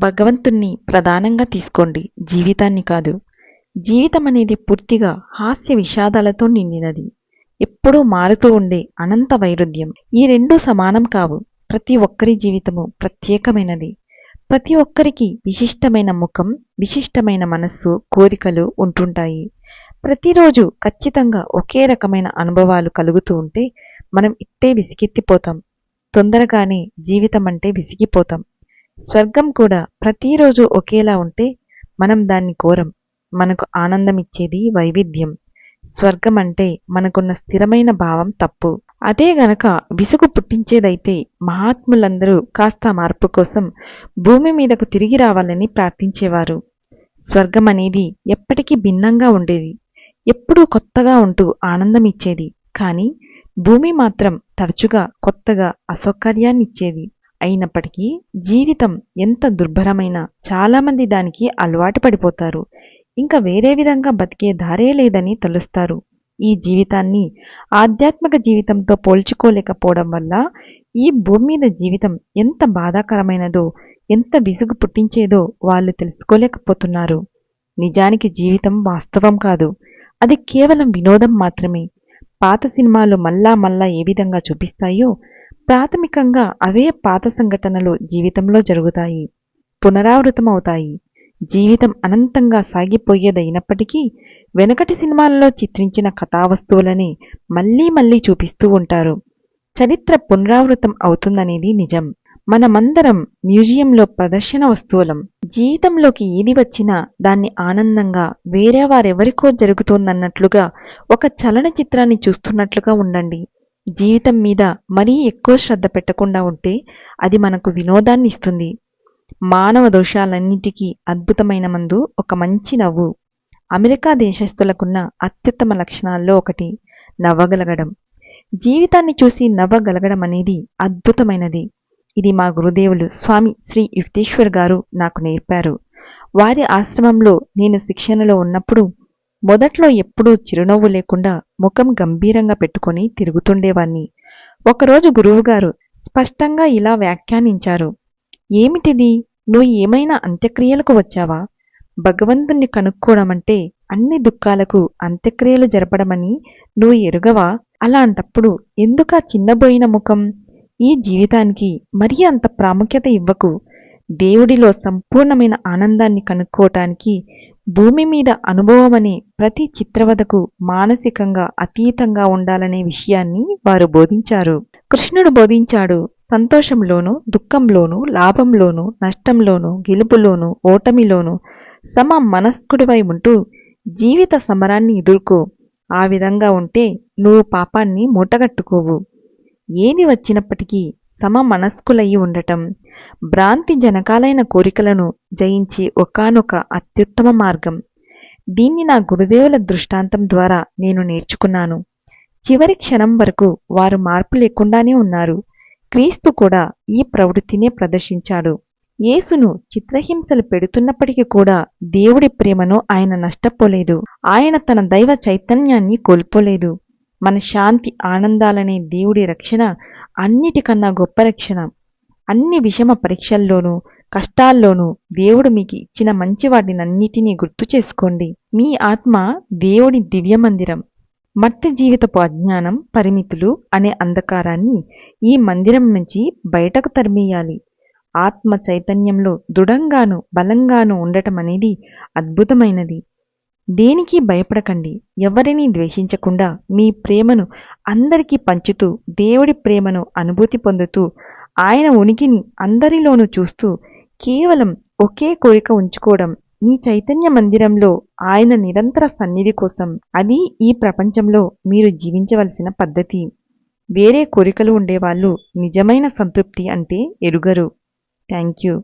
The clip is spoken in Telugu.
భగవంతుణ్ణి ప్రధానంగా తీసుకోండి. జీవితాన్ని కాదు. జీవితం అనేది పూర్తిగా హాస్య విషాదాలతో నిండినది. ఎప్పుడూ మారుతూ ఉండే అనంత వైరుధ్యం. ఈ రెండూ సమానం కావు. ప్రతి ఒక్కరి జీవితము ప్రత్యేకమైనది. ప్రతి ఒక్కరికి విశిష్టమైన ముఖం విశిష్టమైన మనస్సు కోరికలు ఉంటుంటాయి. ప్రతిరోజు ఖచ్చితంగా ఒకే రకమైన అనుభవాలు కలుగుతూ ఉంటే మనం ఇట్టే విసిగెత్తిపోతాం. తొందరగానే జీవితం అంటే విసిగిపోతాం. స్వర్గం కూడా ప్రతిరోజు ఒకేలా ఉంటే మనం దాన్ని కోరం. మనకు ఆనందం ఇచ్చేది వైవిధ్యం. స్వర్గం అంటే మనకున్న స్థిరమైన భావం తప్పు. అదే గనక విసుగు పుట్టించేదైతే మహాత్ములందరూ కాస్త మార్పు కోసం భూమి మీదకు తిరిగి రావాలని ప్రార్థించేవారు. స్వర్గం అనేది ఎప్పటికీ భిన్నంగా ఉండేది. ఎప్పుడూ కొత్తగా ఉంటూ ఆనందం ఇచ్చేది కానీ భూమి మాత్రం తరచుగా కొత్తగా అసౌకర్యాన్నిచ్చేది. అయినప్పటికీ జీవితం ఎంత దుర్భరమైనా చాలామంది దానికి అలవాటు పడిపోతారు. ఇంకా వేరే విధంగా బతికే దారే లేదని తలుస్తారు. ఈ జీవితాన్ని ఆధ్యాత్మిక జీవితంతో పోల్చుకోలేకపోవడం వల్ల ఈ భూమి మీద జీవితం ఎంత బాధాకరమైనదో ఎంత విసుగు పుట్టించేదో వాళ్ళు తెలుసుకోలేకపోతున్నారు. నిజానికి జీవితం వాస్తవం కాదు. అది కేవలం వినోదం మాత్రమే. పాత సినిమాలు మళ్ళా మళ్ళా ఏ విధంగా చూపిస్తాయో ప్రాథమికంగా అవే పాత సంఘటనలు జీవితంలో జరుగుతాయి పునరావృతమవుతాయి. జీవితం అనంతంగా సాగిపోయేదైనప్పటికీ వెనకటి సినిమాలలో చిత్రించిన కథావస్తువులనే మళ్ళీ మళ్ళీ చూపిస్తూ ఉంటారు. చరిత్ర పునరావృతం అవుతుందనేది నిజం. మనమందరం మ్యూజియంలో ప్రదర్శన వస్తువులం. జీవితంలోకి ఏది వచ్చినా దాన్ని ఆనందంగా వేరే వారెవరికో జరుగుతోందన్నట్లుగా ఒక చలనచిత్రాన్ని చూస్తున్నట్లుగా ఉండండి. జీవితం మీద మరీ ఎక్కువ శ్రద్ధ పెట్టకుండా ఉంటే అది మనకు వినోదాన్ని ఇస్తుంది. మానవ దోషాలన్నిటికీ అద్భుతమైన మందు ఒక మంచి నవ్వు. అమెరికా దేశస్థులకున్న అత్యుత్తమ లక్షణాల్లో ఒకటి నవ్వగలగడం. జీవితాన్ని చూసి నవ్వగలగడం అనేది అద్భుతమైనది. ఇది మా గురుదేవులు స్వామి శ్రీ యుక్తేశ్వర్ గారు నాకు నేర్పారు. వారి ఆశ్రమంలో నేను శిక్షణలో ఉన్నప్పుడు మొదట్లో ఎప్పుడూ చిరునవ్వు లేకుండా ముఖం గంభీరంగా పెట్టుకొని తిరుగుతుండేవాణ్ణి. ఒకరోజు గురువుగారు స్పష్టంగా ఇలా వ్యాఖ్యానించారు. ఏమిటిది? నువ్వు ఏమైనా అంత్యక్రియలకు వచ్చావా? భగవంతుణ్ణి కనుక్కోవడమంటే అన్ని దుఃఖాలకు అంత్యక్రియలు జరపడమని నువ్వు ఎరుగవా? అలాంటప్పుడు ఎందుకా చిన్నబోయిన ముఖం? ఈ జీవితానికి మరీ అంత ప్రాముఖ్యత ఇవ్వకు. దేవుడిలో సంపూర్ణమైన ఆనందాన్ని కనుక్కోవటానికి భూమి మీద అనుభవం అనే ప్రతి చిత్రవదకు మానసికంగా అతీతంగా ఉండాలనే విషయాన్ని వారు బోధించారు. కృష్ణుడు బోధించాడు సంతోషంలోనూ దుఃఖంలోనూ లాభంలోనూ నష్టంలోనూ గెలుపులోనూ ఓటమిలోనూ సమ మనస్కుడివై ఉంటూ జీవిత సమరాన్ని ఎదుర్కో. ఆ విధంగా ఉంటే నువ్వు పాపాన్ని మూటగట్టుకోవు. ఏది వచ్చినప్పటికీ సమ మనస్కులయ్యి ఉండటం భ్రాంతి జనకాలైన కోరికలను జయించే ఒకానొక అత్యుత్తమ మార్గం. దీన్ని నా గురుదేవుల దృష్టాంతం ద్వారా నేను నేర్చుకున్నాను. చివరి క్షణం వరకు వారు మార్పు లేకుండానే ఉన్నారు. క్రీస్తు కూడా ఈ ప్రవృత్తినే ప్రదర్శించాడు. యేసును చిత్రహింసలు పెడుతున్నప్పటికీ కూడా దేవుడి ప్రేమను ఆయన నష్టపోలేదు. ఆయన తన దైవ చైతన్యాన్ని కోల్పోలేదు. మన శాంతి ఆనందాలనే దేవుడి రక్షణ అన్నిటికన్నా గొప్ప రక్షణ. అన్ని విషమ పరీక్షల్లోనూ కష్టాల్లోనూ దేవుడు మీకు ఇచ్చిన మంచి వాటినన్నిటినీ గుర్తు చేసుకోండి. మీ ఆత్మ దేవుడి దివ్య మందిరం. మట్టి జీవితపు అజ్ఞానం పరిమితులు అనే అంధకారాన్ని ఈ మందిరం నుంచి బయటకు తరిమేయాలి. ఆత్మ చైతన్యంలో దృఢంగాను బలంగాను ఉండటం అనేది అద్భుతమైనది. దేనికి భయపడకండి. ఎవరిని ద్వేషించకుండా మీ ప్రేమను అందరికీ పంచుతూ దేవుడి ప్రేమను అనుభూతి పొందుతూ ఆయన ఉనికిని అందరిలోనూ చూస్తూ కేవలం ఒకే కోరిక ఉంచుకోవడం మీ చైతన్య మందిరంలో ఆయన నిరంతర సన్నిధి కోసం. అది ఈ ప్రపంచంలో మీరు జీవించవలసిన పద్ధతి. వేరే కోరికలు ఉండేవాళ్ళు నిజమైన సంతృప్తి అంటే ఎరుగరు. Thank you.